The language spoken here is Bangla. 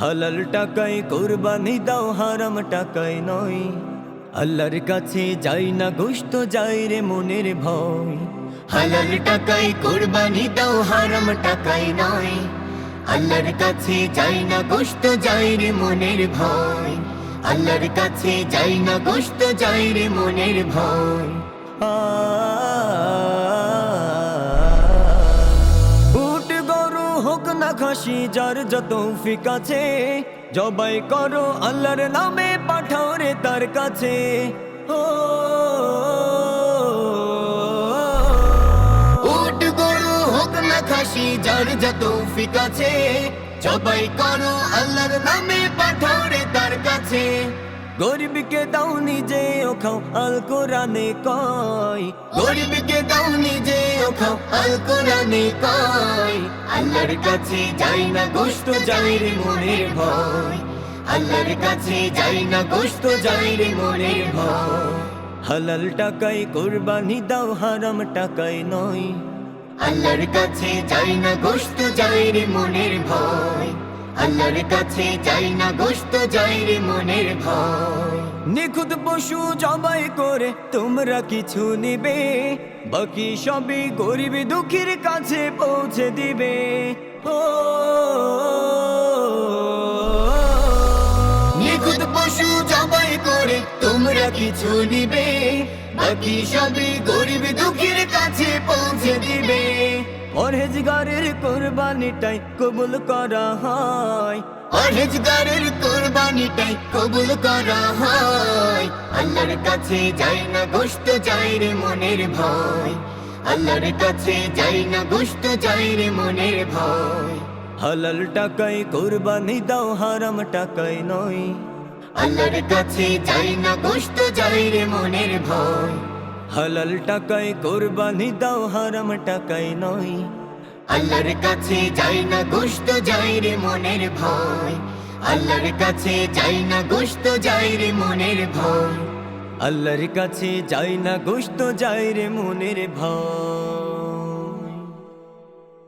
হালাল টাকায় কোরবানি দাও, হারাম টাকায় নয়। আল্লাহর কাছে যাই না গোস্ত যাই রে মনের ভয়। হালাল টাকায় কোরবানি দাও, হারাম টাকায় নয়। আল্লাহর কাছে যাই না গোস্ত যাই রে মনের ভয়। আল্লাহর কাছে যাই না গোস্ত যাই রে মনের ভয়। উট না খাসি, যার যত ফিক আছে, জবাই করো আল্লাহর নামে, পাঠাও রে তার কাছে। ও যার যত ফিক আছে, জবাই করো আল্লাহর নামে গরিবকে দাও নিজে ও খাও আল কোরআনে কয়। গরিবকে দাও নিজে ও খাও আল কোরআনে কয়। আল্লাহর কাছে যাই না গোস্ত যাই রে মনের ভয়। আল্লাহর কাছে যাই না গোস্ত যাই রে মনের ভয়। হালাল টাকায় কোরবানি দাও, হারাম টাকায় নয়। আল্লাহর কাছে যাই না গোস্ত যাই রে মনের ভয়। আল্লাহর কাছে যাই না গোস্ত যাই রে মনের ভয়। নিখুঁত পশু জবাই করে তোমরা কিছু নিবে বাকি সবই গরিব দুঃখীর কাছে পৌঁছে দিবে। ও। নিখুঁত পশু জবাই করে তোমরা কিছু নিবে বাকি সবই গরিব দুঃখীর কাছে পৌঁছে দিবে। পরহেজগারের কোরবানিটাই কবুল করা হয়। পরহেজগারের কোরবানিটাই কবুল করা হয়। আল্লাহর কাছে যাই না গোস্ত যাই রে মনের ভয়। আল্লাহর কাছে যাই না গোস্ত যাই রে মনের ভয়। হালাল টাকায় কোরবানি দাও হারাম টাকায় নয়। আল্লাহর কাছে যাই না গোস্ত যাই রে মনের ভয়। হালাল টাকায় কোরবানি দাও হারাম টাকায় নয়। আল্লাহর কাছে যাই না গোস্ত যাই রে মনের ভয়। আল্লাহর কাছে যাই না গোস্ত যাই রে মনের ভয়। আল্লাহর কাছে যাই না গোস্ত যাই রে মনের ভয়।